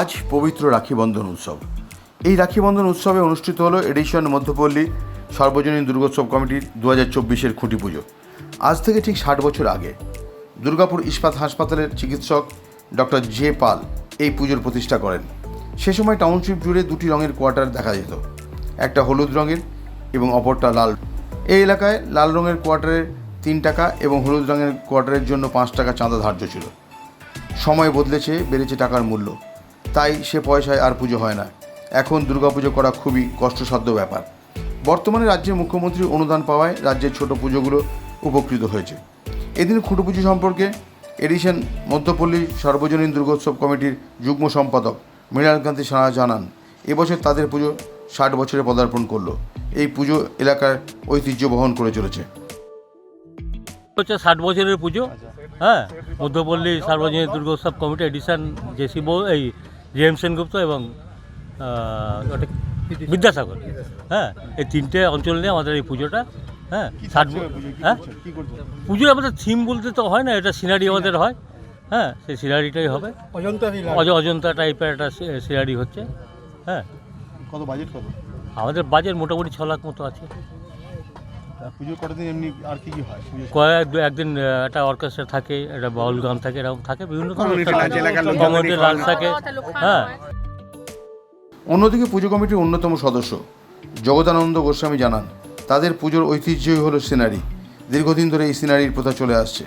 আজ পবিত্র রাখি বন্ধন উৎসব। এই রাখি বন্ধন উৎসবে অনুষ্ঠিত হলো এডিশন মধ্যপল্লী সর্বজনীন দুর্গোৎসব কমিটির দু হাজার চব্বিশের খুঁটি পুজো। আজ থেকে ঠিক ষাট বছর আগে দুর্গাপুর ইস্পাত হাসপাতালের চিকিৎসক ডক্টর জে পাল এই পুজোর প্রতিষ্ঠা করেন। সে সময় টাউনশিপ জুড়ে দুটি রঙের কোয়ার্টার দেখা যেত, একটা হলুদ রঙের এবং অপরটা লাল। এই এলাকায় লাল রঙের কোয়ার্টারের তিন টাকা এবং হলুদ রঙের কোয়ার্টারের জন্য পাঁচ টাকা চাঁদা ধার্য ছিল। সময় বদলেছে, বেড়েছে টাকার মূল্য। তাই সে পয়সায় আর পুজো হয় না। এখন দুর্গাপুজো করা খুবই কষ্টসাধ্য ব্যাপার। বর্তমানে রাজ্যের মুখ্যমন্ত্রী অনুদান পাওয়ায় রাজ্যের ছোট পুজোগুলো উপকৃত হয়েছে। এদিন খুঁটো পুজো সম্পর্কে এডিশন মধ্যপল্লী সর্বজনীন দুর্গোৎসব কমিটির যুগ্ম সম্পাদক মৃণালকান্তি সাহা জানান, এবছর তাদের পুজো ষাট বছরে পদার্পণ করল। এই পুজো এলাকার ঐতিহ্য বহন করে চলেছে। হচ্ছে ষাট বছরের পুজো হ্যাঁ? মধ্যপল্লী সার্বজনীন দুর্গোৎসব কমিটি এডিশন জেসি বউ এই জেম সেনগুপ্ত এবং ওটা বিদ্যাসাগর। হ্যাঁ এই তিনটে অঞ্চল নিয়ে আমাদের এই পুজোটা হ্যাঁ ষাট হ্যাঁ? পুজো আমাদের থিম বলতে তো হয় না এটা সিনারি আমাদের হয়। হ্যাঁ সেই সিনারিটাই হবে। অজ অজন্তা টাইপের একটা সিনারি হচ্ছে। হ্যাঁ। কত বাজেট কত? আমাদের বাজেট মোটামুটি ছ লাখ মতো আছে। তা কটা দিন এমনি আর কি কি হয় কয়েক একদিন একটা অর্কেস্ট্রা থাকে একটা বাউল গান থাকে এরকম থাকে বিভিন্ন থাকে। হ্যাঁ। অন্যদিকে পুজো কমিটির অন্যতম সদস্য জগদানন্দ গোস্বামী জানান তাদের পুজোর ঐতিহ্যই হলো সিনারি। দীর্ঘদিন ধরে এই সিনারির প্রথা চলে আসছে।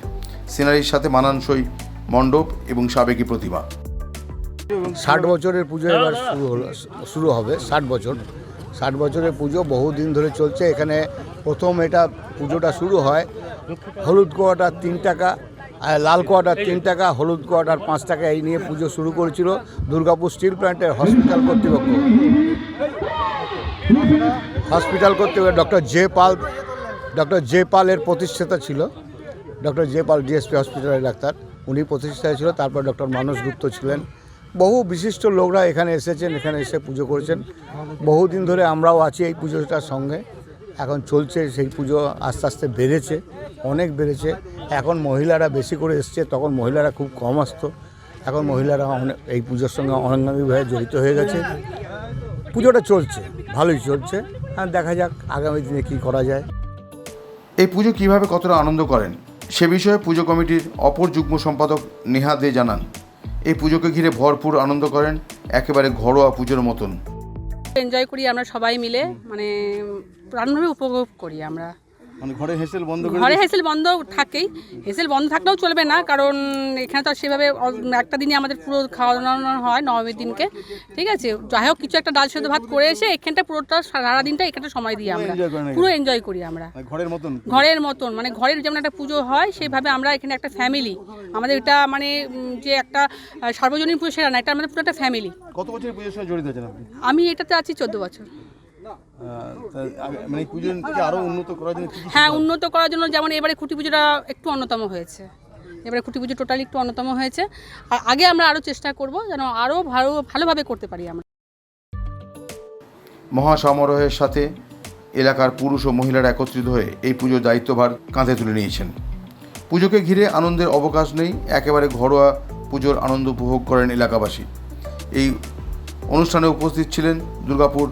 সিনারির সাথে মানানসই মণ্ডপ এবং সাবেকি প্রতিমা। ষাট বছরের পুজো এবার শুরু হলো শুরু হবে ষাট বছর। ষাট বছরের পুজো বহুদিন ধরে চলছে। এখানে প্রথম এটা পুজোটা শুরু হয়, হলুদ কোয়াটার তিন টাকা লাল কোয়াটার তিন টাকা, হলুদ কোয়াটার পাঁচ টাকা, এই নিয়ে পুজো শুরু করেছিল দুর্গাপুর স্টিল প্ল্যান্টের হসপিটাল কর্তৃপক্ষ। হসপিটাল কর্তৃপক্ষ, doctor J Pal, doctor J পালের প্রতিষ্ঠাতা ছিল। ডক্টর জে পাল ডিএসপি হসপিটালের ডাক্তার, উনি প্রতিষ্ঠাতা ছিল, তারপর ডক্টর মানস গুপ্ত ছিলেন। বহু বিশিষ্ট লোকরা এখানে এসেছেন, এখানে এসে পুজো করেছেন। বহুদিন ধরে আমরাও আছি এই পুজোটার সঙ্গে। এখন চলছে, সেই পুজো আস্তে আস্তে বেড়েছে, অনেক বেড়েছে। এখন মহিলারা বেশি করে এসছে, তখন মহিলারা খুব কম আসতো। এখন মহিলারা অনেক, এই পুজোর সঙ্গে অঙ্গাঙ্গিভাবে জড়িত হয়ে গেছে। পুজোটা চলছে, ভালোই চলছে। আর দেখা যাক আগামী দিনে কী করা যায়। এই পুজো কীভাবে কতটা আনন্দ করেন? সে বিষয়ে পুজো কমিটির অপর যুগ্ম সম্পাদক নেহা দে জানান। এই পুজোকে ঘিরে ভরপুর আনন্দ করেন একেবারে ঘরোয়া পুজোর মতন। এনজয় করি আমরা সবাই মিলে মানে প্রাণভাবে উপভোগ করি আমরা। মানে ঘরে হেসেল বন্ধ ঘরে হেসেল বন্ধ থাকেই। হেসেল বন্ধ থাকলেও চলবে না কারণ এখানে তো সেভাবে একটা দিনে আমাদের পুরো খাওয়া দাওয়ানো হয় নবমীর দিনকে। ঠিক আছে? যাই হোক কিছু একটা ডাল সেদ্ধ ভাত করে এসে এখানটা পুরোটা সারা দিনটা এখানটা সময় দিই আমরা। পুরো এনজয় করি আমরা। মানে ঘরের মতন? ঘরের মতন মানে ঘরের যেমন একটা পুজো হয় সেইভাবে আমরা এখানে একটা ফ্যামিলি আমাদের এটা মানে যে একটা সার্বজনীন পুজো সেটা না এটা আমাদের পুরো একটা ফ্যামিলি কত বছর পুজোর সঙ্গে জড়িত আছেন আপনি? আমি এটাতে আছি চোদ্দ বছর। মানে পুজোকে আরও উন্নত করার জন্য হ্যাঁ উন্নত করার জন্য যেমন এবারে খুঁটি পুজোটা একটু অন্যতম হয়েছে। এবারে খুঁটি পুজো টোটালি একটু অন্যতম হয়েছে। আর আগে আমরা আরও চেষ্টা করব যেন আরও ভালো ভালোভাবে করতে পারি আমরা। মহাসমারোহের সাথে এলাকার পুরুষ ও মহিলারা একত্রিত হয়ে এই পুজোর দায়িত্বভার কাঁধে তুলে নিয়েছেন। পুজোকে ঘিরে আনন্দের অবকাশ নেই একেবারে ঘরোয়া পুজোর আনন্দ উপভোগ করেন এলাকাবাসী। এই অনুষ্ঠানে উপস্থিত ছিলেন দুর্গাপুর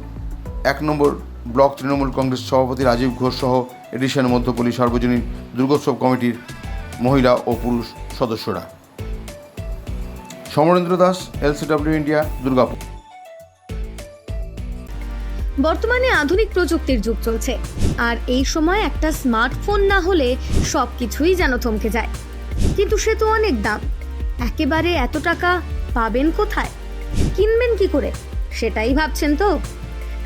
এক নম্বর ব্লক তৃণমূল কংগ্রেস সভাপতি রাজীব ঘোষ সহ এডিশন মধ্যপল্লী সর্বজনীন দুর্গোৎসব কমিটির মহিলা ও পুরুষ সদস্যরা। Samarendra Das, LCW India, Durgapur. বর্তমানে আধুনিক প্রযুক্তির যুগ চলছে, আর এই সময় একটা স্মার্টফোন না হলে সব কিছুই যেন থমকে যায়। কিন্তু সে তো অনেক দাম, একেবারে এত টাকা পাবেন কোথায়? কিনবেন কি করে? সেটাই ভাবছেন তো